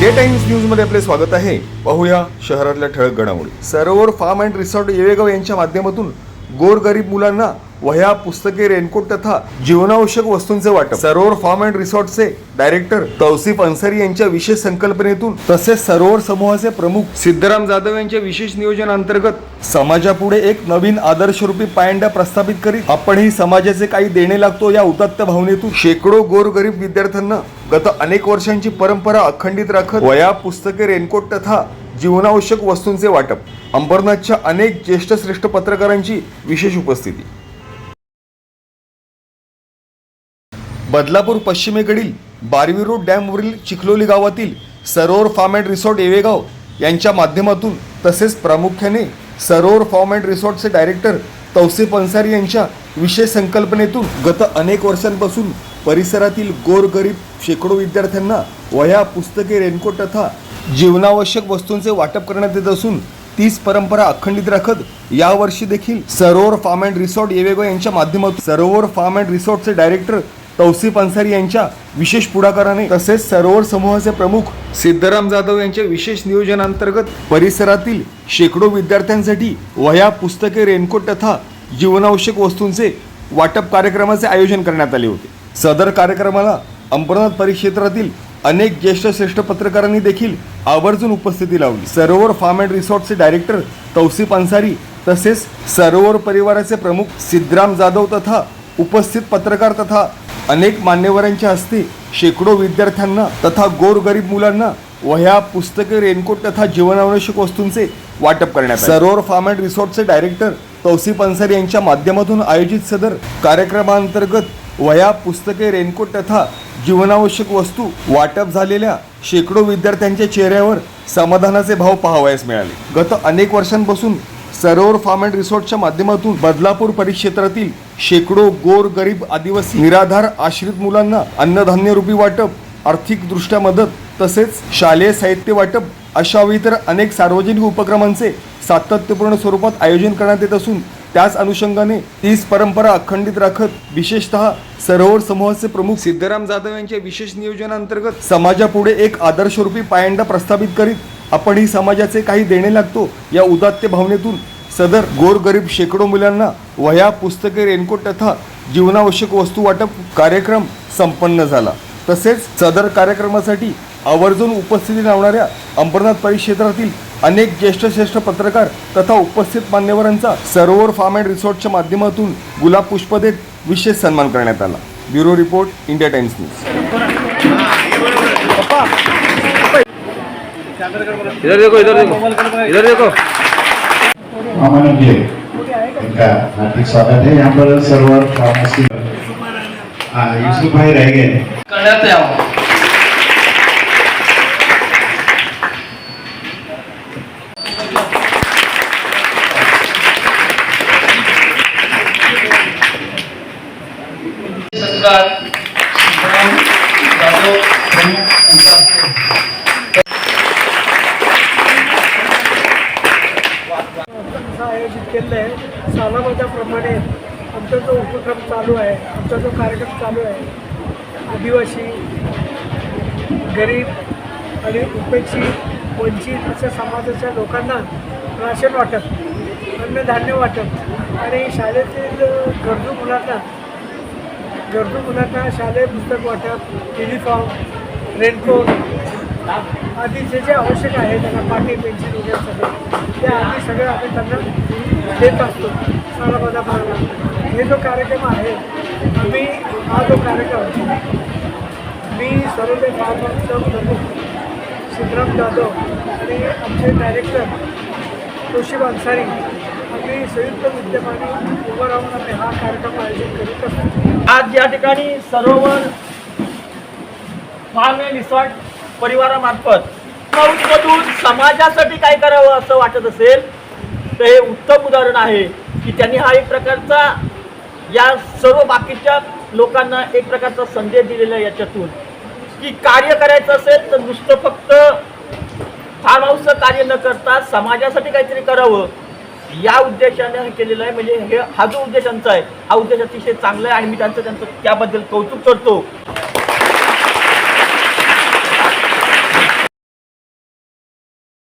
Day times न्यूजमध्ये आपले स्वागत आहे. पाहूया शहरातल्या ठळक घडामोडी. सरोवर फार्म अँड रिसॉर्ट येवेगाव यांच्या माध्यमातून गोरगरीब मुलांना वह्या पुस्तके रेनकोट तथा जीवनावश्यक वस्तूंचे वाटप. सरोवर फार्म अँड रिसॉर्टचे डायरेक्टर तौसिफ अन्सारी यांच्या विशेष संकल्पनेतून तसेच सरोवर समूहाचे प्रमुख सिद्धराम जाधव यांच्या विशेष नियोजन अंतर्गत समाजापुढे एक नवीन आदर्शरूपी पायंडा प्रस्थापित करीत आपणही समाजाचे काही देणे लागतो या उदात्त भावनेतून शेकडो गोरगरीब विद्यार्थ्यांना गत अनेक वर्षांची परंपरा अखंडित राखत वया पुस्तके रेनकोट तथा जीवनावश्यक वस्तूंचे वाटप. अंबरनाथच्या अनेक ज्येष्ठ श्रेष्ठ पत्रकारांची विशेष उपस्थिती. बदलापूर पश्चिमेकडील बारवी रोड डॅमवरील चिखलोली गावातील सरोवर फार्म अँड रिसॉर्ट येवेगाव यांच्या माध्यमातून तसेच प्रामुख्याने सरोवर फार्म अँड रिसॉर्टचे डायरेक्टर तौसेफ अन्सारी यांच्या विशेष संकल्पनेतून गत अनेक वर्षांपासून परिसरातील गोरगरीब शेकडो विद्यार्थ्यांना वह्या पुस्तके रेनकोट तथा जीवनावश्यक वस्तूंचे वाटप करण्यात येत असून तीच परंपरा अखंडित राखत यावर्षी देखील सरोवर फार्म अँड रिसॉर्ट येवेगो यांच्या माध्यमातून सरोवर फार्म अँड रिसॉर्टचे डायरेक्टर तौसिफ अन्सारी यांच्या विशेष पुढाकाराने तसेच सरोवर समूहाचे प्रमुख सिद्धराम जाधव यांच्या विशेष नियोजनांतर्गत परिसरातील शेकडो विद्यार्थ्यांसाठी वह्या पुस्तके रेनकोट तथा जीवनावश्यक वस्तूंचे वाटप कार्यक्रमाचे आयोजन करण्यात आले होते. सदर कार्यक्रमाला अंबरनाथ परिक्षेत्रातील अनेक ज्येष्ठ श्रेष्ठ पत्रकारांनी देखील आवर्जून उपस्थिती लावली. सरोवर फार्म अँड रिसॉर्टचे डायरेक्टर तौसिफ अन्सारी तसेच सरोवर परिवाराचे प्रमुख सिद्धराम जाधव तथा उपस्थित पत्रकार तथा अनेक मान्यवरांच्या हस्ते शेकडो विद्यार्थ्यांना तथा गोरगरीब मुलांना वह्या पुस्तके रेनकोट तथा जीवनावश्यक वस्तूंचे वाटप करण्यात सरोवर फार्म अँड रिसॉर्टचे डायरेक्टर तौसिफ अन्सारी यांच्या माध्यमातून आयोजित सदर कार्यक्रमांतर्गत वह्या पुस्तके रेनकोट तथा जीवनावश्यक वस्तू वाटप झालेल्या शेकडो विद्यार्थ्यांच्या चेहऱ्यावर समाधानाचे भाव पाहावयास मिळाले. गत अनेक वर्षांपासून सरोवर फार्म अँड रिसॉर्टच्या माध्यमातून बदलापूर परिक्षेत्रातील शेकडो गोर गरीब आदिवासी निराधार आश्रित मुलांना अन्नधान्य रूपी वाटप आर्थिकदृष्ट्या मदत तसेच शालेय साहित्य वाटप अशा इतर अनेक सार्वजनिक उपक्रमांचे सातत्यपूर्ण स्वरूपात आयोजन करण्यात येत असून त्याच अनुषंगाने तीच परंपरा अखंडित राखत विशेषतः सरोवर समूहाचे प्रमुख सिद्धराम जाधव यांच्या विशेष नियोजनांतर्गत समाजापुढे एक आदर्शरूपी पायंडा प्रस्थापित करीत आपण ही समाजाचे काही देणे लागतो या उदात्त भावनेतून. सदर गोरगरीब शेकडो मुलांना वह्या पुस्तके रेनकोट तथा जीवनावश्यक वस्तू वाटप कार्यक्रम संपन्न झाला. तसेच सदर कार्यक्रमासाठी आवर्जून उपस्थिती लावणाऱ्या अंबरनाथ परिक्षेत्रातील अनेक ज्येष्ठ श्रेष्ठ पत्रकार तथा उपस्थित मान्यवरांचा सरोवर फार्म अँड रिसॉर्टच्या माध्यमातून गुलाब पुष्प देत विशेष सन्मान करण्यात आला. Bureau report India Times news. इधर देखो इधर देखो। इधर देखो। अमन जी इनका हार्दिक स्वागत है। यहाँ पर सर्वर फार्मेसी हाँ यूसुफ भाई रह गए करण्यात केलेलं आहे सालाबादाप्रमाणे आमचा जो उपक्रम चालू आहे आमचा जो कार्यक्रम चालू आहे आदिवासी गरीब आणि उपेक्षित वंचित अशा समाजाच्या लोकांना राशन वाटप अन्नधान्य वाटप आणि शाळेतील गरजू मुलांना गरजू मुलांना शालेय पुस्तक वाटप युनिफॉर्म रेनकोट आधी जे जे आवश्यक आहे त्यांना पाटी पेन्सिल वगैरे सगळं. ते आधी सगळं आम्ही त्यांना देत असतो. सालाबादाप्रमाणे हे जो कार्यक्रम आहे आम्ही हा जो कार्यक्रम मी सर्वदे फार्मचा प्रमुख सिद्धराम जाधव आणि आमचे डायरेक्टर तोशिब अन्सारी आम्ही संयुक्त विद्यमाने उभं राहून आम्ही हा कार्यक्रम आयोजित करीत असतो. आज या ठिकाणी सरोवर फार्म रिसॉर्ट परिवारामार्फत. मधून समाजासाठी काय करावं असं वाटत असेल तर हे उत्तम उदाहरण आहे की त्यांनी हा एक प्रकारचा या सर्व बाकीच्या लोकांना एक प्रकारचा संदेश दिलेला आहे याच्यातून. की कार्य करायचं असेल तर नुसतं फक्त फार्म हाऊसचं कार्य न करता समाजासाठी काहीतरी करावं. या उद्देशाने हे केलेलं आहे. म्हणजे हे हा जो उद्देश त्यांचा आहे हा उद्देश अतिशय चांगला आहे आणि मी त्यांचं त्यांचं त्याबद्दल कौतुक करतो.